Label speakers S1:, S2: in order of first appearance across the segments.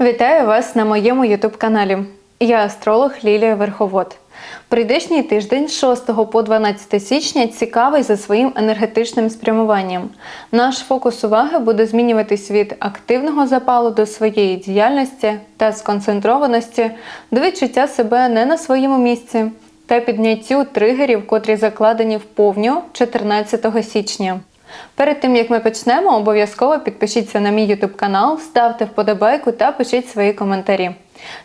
S1: Вітаю вас на моєму ютуб каналі. Я астролог Лілія Верховод. Прийдешній тиждень з 6 по 12 січня цікавий за своїм енергетичним спрямуванням. Наш фокус уваги буде змінюватись від активного запалу до своєї діяльності та сконцентрованості до відчуття себе не на своєму місці та підняттю тригерів, котрі закладені в повню 14 січня. Перед тим як ми почнемо, обов'язково підпишіться на мій YouTube канал, ставте вподобайку та пишіть свої коментарі.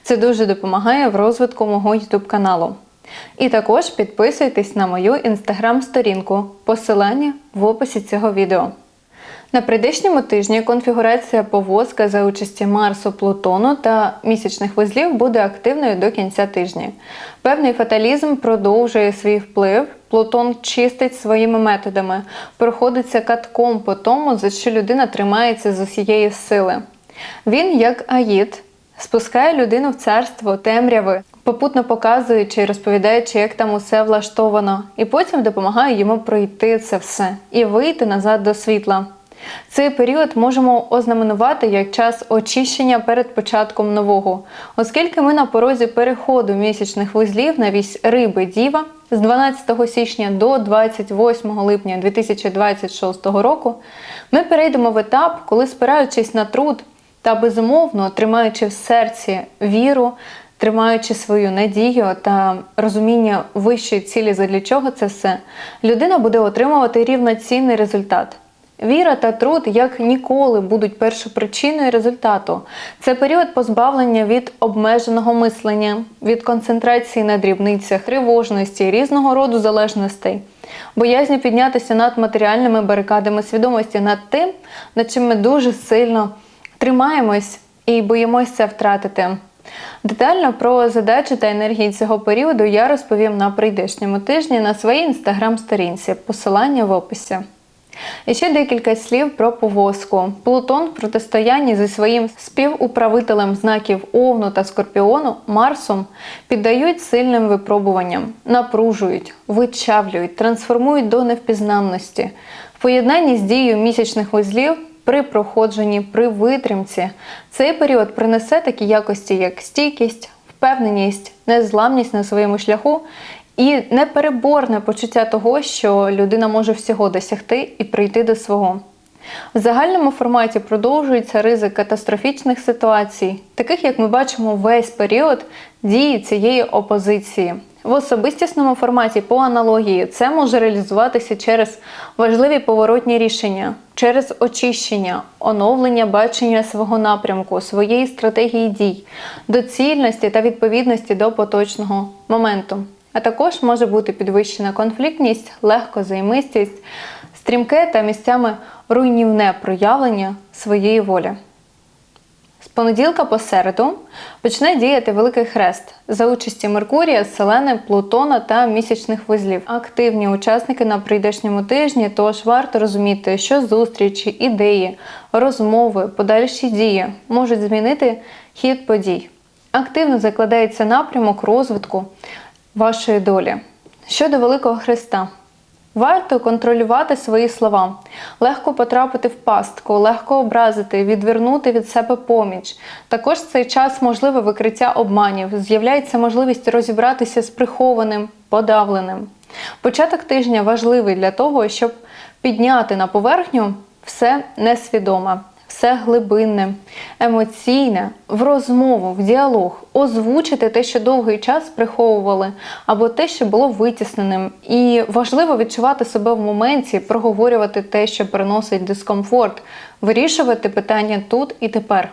S1: Це дуже допомагає в розвитку мого YouTube каналу. І також підписуйтесь на мою інстаграм-сторінку, посилання в описі цього відео. На прийдешньому тижні конфігурація повозка за участі Марсу, Плутону та місячних вузлів буде активною до кінця тижня. Певний фаталізм продовжує свій вплив. Плутон чистить своїми методами, проходиться катком по тому, за що людина тримається з усієї сили. Він, як аїд, спускає людину в царство темряви, попутно показуючи і розповідаючи, як там усе влаштовано, і потім допомагає йому пройти це все і вийти назад до світла. Цей період можемо ознаменувати як час очищення перед початком нового, оскільки ми на порозі переходу місячних вузлів на вісь риби Діва з 12 січня до 28 липня 2026 року, ми перейдемо в етап, коли, спираючись на труд та безумовно тримаючи в серці віру, тримаючи свою надію та розуміння вищої цілі, задля чого це все, людина буде отримувати рівноцінний результат. Віра та труд як ніколи будуть першопричиною результату. Це період позбавлення від обмеженого мислення, від концентрації на дрібницях, тривожності, різного роду залежностей, боязні піднятися над матеріальними барикадами свідомості, над тим, над чим ми дуже сильно тримаємось і боїмося втратити. Детально про задачі та енергії цього періоду я розповім на прийдешньому тижні на своїй інстаграм-сторінці. Посилання в описі. І ще декілька слів про повозку. Плутон в протистоянні зі своїм співуправителем знаків Овну та Скорпіону Марсом піддають сильним випробуванням, напружують, вичавлюють, трансформують до невпізнанності. В поєднанні з дією місячних вузлів при проходженні, при витримці цей період принесе такі якості, як стійкість, впевненість, незламність на своєму шляху і непереборне почуття того, що людина може всього досягти і прийти до свого. В загальному форматі продовжується ризик катастрофічних ситуацій, таких як ми бачимо весь період дії цієї опозиції. В особистісному форматі по аналогії це може реалізуватися через важливі поворотні рішення, через очищення, оновлення бачення свого напрямку, своєї стратегії дій, доцільності та відповідності до поточного моменту. А також може бути підвищена конфліктність, легкозаймистість, стрімке та місцями руйнівне проявлення своєї волі. З понеділка по середу почне діяти Великий Хрест за участі Меркурія, Селени, Плутона та місячних вузлів. Активні учасники на прийдешньому тижні, тож варто розуміти, що зустрічі, ідеї, розмови, подальші дії можуть змінити хід подій. Активно закладається напрямок розвитку вашої долі. Щодо Великого Христа. Варто контролювати свої слова, легко потрапити в пастку, легко образити, відвернути від себе поміч. Також в цей час можливе викриття обманів, з'являється можливість розібратися з прихованим, подавленим. Початок тижня важливий для того, щоб підняти на поверхню все несвідоме все глибинне, емоційне, в розмову, в діалог, озвучити те, що довгий час приховували, або те, що було витісненим. І важливо відчувати себе в моменті, проговорювати те, що приносить дискомфорт, вирішувати питання тут і тепер.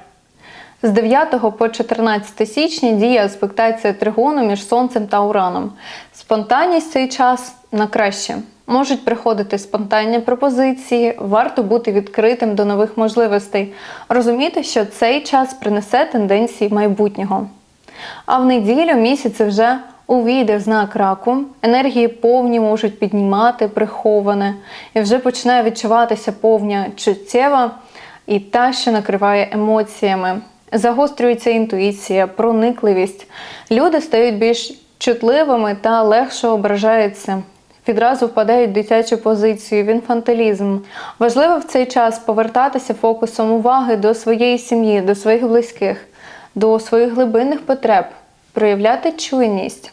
S1: З 9 по 14 січня діє аспектація тригону між Сонцем та Ураном. Спонтанність цей час на краще. Можуть приходити спонтанні пропозиції, варто бути відкритим до нових можливостей, розуміти, що цей час принесе тенденції майбутнього. А в неділю місяць вже увійде в знак раку, енергії повні можуть піднімати, приховане, і вже починає відчуватися повня чуттєва і та, що накриває емоціями. Загострюється інтуїція, проникливість. Люди стають більш чутливими та легше ображаються відразу впадають в дитячу позицію, в інфантилізм. Важливо в цей час повертатися фокусом уваги до своєї сім'ї, до своїх близьких, до своїх глибинних потреб, проявляти чуйність.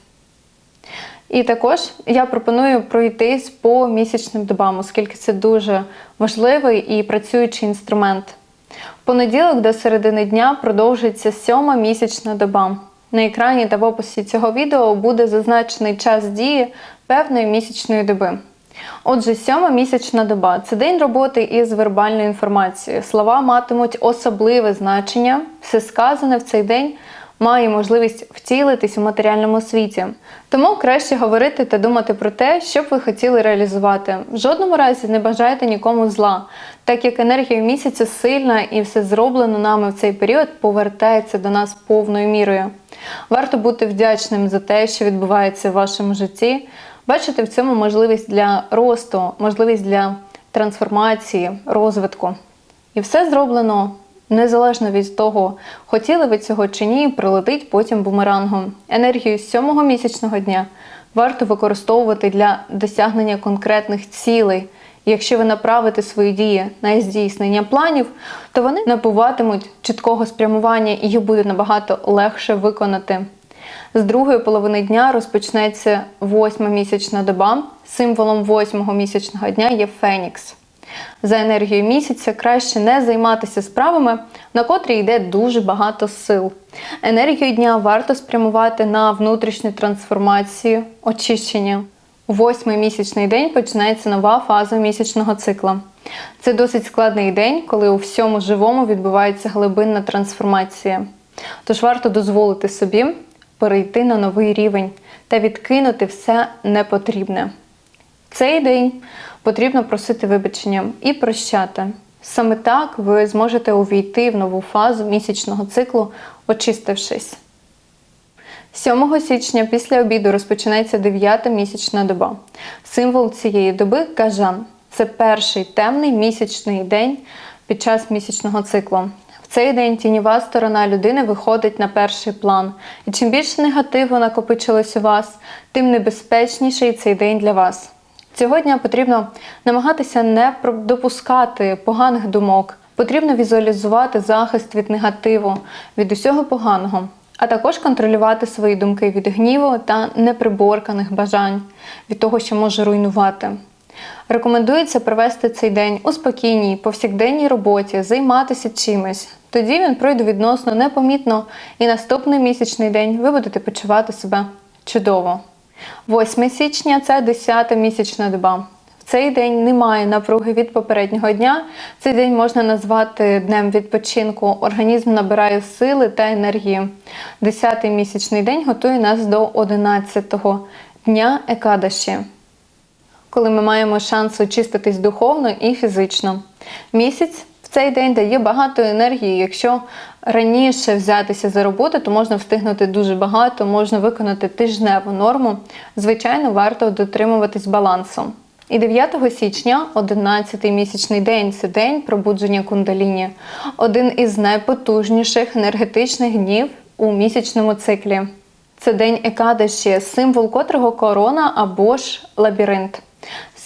S1: І також я пропоную пройтись по місячним добам, оскільки це дуже важливий і працюючий інструмент. В понеділок до середини дня продовжується сьома місячна доба. На екрані та в описі цього відео буде зазначений час дії певної місячної доби. Отже, сьома місячна доба це день роботи із вербальною інформацією. Слова матимуть особливе значення. Все сказане в цей день має можливість втілитись у матеріальному світі. Тому краще говорити та думати про те, що б ви хотіли реалізувати. В жодному разі не бажайте нікому зла, так як енергія місяця сильна і все зроблено нами в цей період повертається до нас повною мірою. Варто бути вдячним за те, що відбувається в вашому житті, бачити в цьому можливість для росту, можливість для трансформації, розвитку. І все зроблено незалежно від того, хотіли ви цього чи ні, прилетить потім бумерангом. Енергію з сьомого місячного дня варто використовувати для досягнення конкретних цілей. Якщо ви направите свої дії на здійснення планів, то вони набуватимуть чіткого спрямування і їх буде набагато легше виконати. З другої половини дня розпочнеться восьма місячна доба. Символом восьмого місячного дня є Фенікс. За енергією місяця краще не займатися справами, на котрі йде дуже багато сил. Енергію дня варто спрямувати на внутрішню трансформацію, очищення. Восьмий місячний день починається нова фаза місячного цикла. Це досить складний день, коли у всьому живому відбувається глибинна трансформація. Тож варто дозволити собі перейти на новий рівень та відкинути все непотрібне. Цей день потрібно просити вибачення і прощати. Саме так ви зможете увійти в нову фазу місячного циклу, очистившись. 7 січня після обіду розпочинається 9 місячна доба. Символ цієї доби кажан. Це перший темний місячний день під час місячного циклу. В цей день тіньова сторона людини виходить на перший план. І чим більше негативу накопичилось у вас, тим небезпечніший цей день для вас. Цього дня потрібно намагатися не допускати поганих думок. Потрібно візуалізувати захист від негативу, від усього поганого, а також контролювати свої думки від гніву та неприборканих бажань, від того, що може руйнувати. Рекомендується провести цей день у спокійній, повсякденній роботі, займатися чимось. Тоді він пройде відносно непомітно, і наступний місячний день ви будете почувати себе чудово. 8 січня це 10 місячна доба. В цей день немає напруги від попереднього дня. Цей день можна назвати днем відпочинку. Організм набирає сили та енергії. 10-й місячний день готує нас до 11-го дня Екадаші, коли ми маємо шанс очиститись духовно і фізично. Місяць цей день дає багато енергії. Якщо раніше взятися за роботу, то можна встигнути дуже багато, можна виконати тижневу норму. Звичайно, варто дотримуватись балансу. І 9 січня, 11-й місячний день, це день пробудження кундаліні, один із найпотужніших енергетичних днів у місячному циклі. Це день Екадаші, символ котрого корона або ж лабіринт.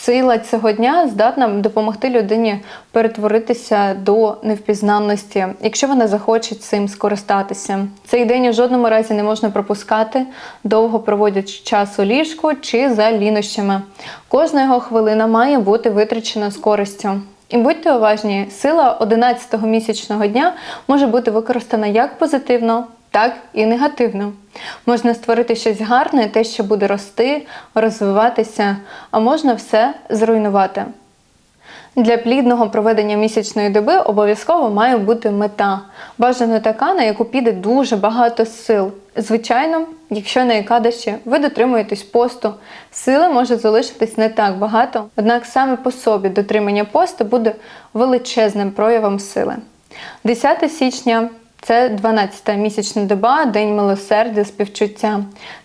S1: Сила цього дня здатна допомогти людині перетворитися до невпізнанності, якщо вона захоче цим скористатися. Цей день у жодному разі не можна пропускати, довго проводять час у ліжку чи за лінощами. Кожна його хвилина має бути витрачена з користю. І будьте уважні, сила 11-го місячного дня може бути використана як позитивно, так і негативно. Можна створити щось гарне, те, що буде рости, розвиватися, а можна все зруйнувати. Для плідного проведення місячної доби обов'язково має бути мета. Бажано така, на яку піде дуже багато сил. Звичайно, якщо на Екадаші ви дотримуєтесь посту, сили може залишитись не так багато, однак саме по собі дотримання посту буде величезним проявом сили. 10 січня це 12-та місячна доба, день милосердя, співчуття,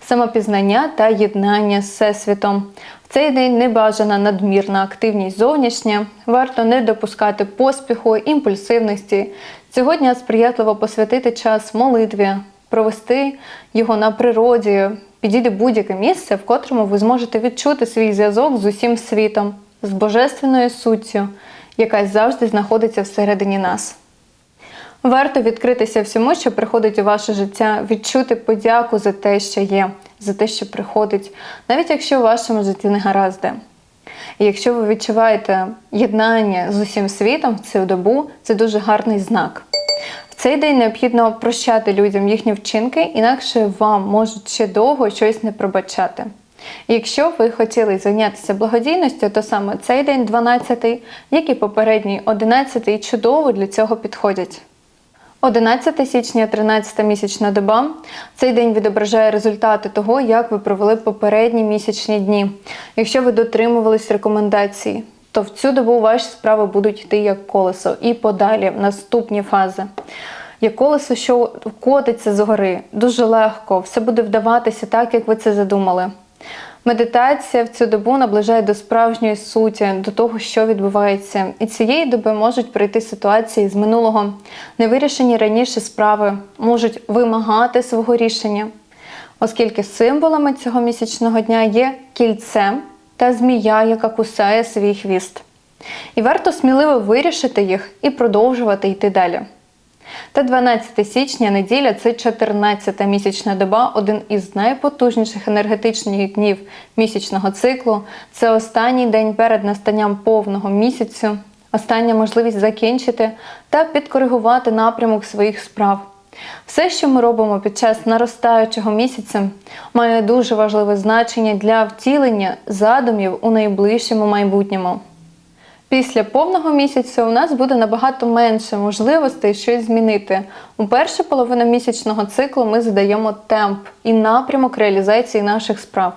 S1: самопізнання та єднання з всесвітом. В цей день не бажана надмірна активність зовнішня, варто не допускати поспіху, імпульсивності. Цього дня сприятливо посвятити час молитві, провести його на природі, підійде будь-яке місце, в котрому ви зможете відчути свій зв'язок з усім світом, з божественною суттю, яка завжди знаходиться всередині нас. Варто відкритися всьому, що приходить у ваше життя, відчути подяку за те, що є, за те, що приходить, навіть якщо у вашому житті не гаразди. І якщо ви відчуваєте єднання з усім світом в цю добу, це дуже гарний знак. В цей день необхідно прощати людям їхні вчинки, інакше вам можуть ще довго щось не пробачати. І якщо ви хотіли зайнятися благодійністю, то саме цей день, 12, як і попередній 11, чудово для цього підходять. 11 січня, 13 місячна доба. Цей день відображає результати того, як ви провели попередні місячні дні. Якщо ви дотримувались рекомендацій, то в цю добу ваші справи будуть йти як колесо і подалі наступні фази. Як колесо, що котиться згори, дуже легко, все буде вдаватися так, як ви це задумали. Медитація в цю добу наближає до справжньої суті, до того, що відбувається. І цієї доби можуть прийти ситуації з минулого, невирішені раніше справи, можуть вимагати свого рішення, оскільки символами цього місячного дня є кільце та змія, яка кусає свій хвіст. І варто сміливо вирішити їх і продовжувати йти далі. Та 12 січня неділя це 14-та місячна доба, один із найпотужніших енергетичних днів місячного циклу. Це останній день перед настанням повного місяцю, остання можливість закінчити та підкоригувати напрямок своїх справ. Все, що ми робимо під час наростаючого місяця, має дуже важливе значення для втілення задумів у найближчому майбутньому. Після повного місяця у нас буде набагато менше можливостей щось змінити. У першу половину місячного циклу ми задаємо темп і напрямок реалізації наших справ,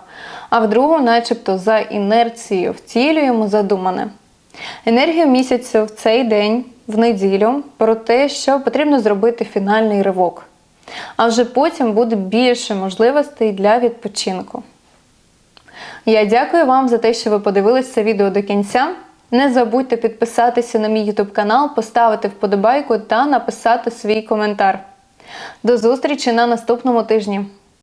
S1: а в другу, начебто, за інерцією втілюємо задумане. Енергія місяцю в цей день, в неділю, про те, що потрібно зробити фінальний ривок. А вже потім буде більше можливостей для відпочинку. Я дякую вам за те, що ви подивилися це відео до кінця. Не забудьте підписатися на мій YouTube канал, поставити вподобайку та написати свій коментар. До зустрічі на наступному тижні!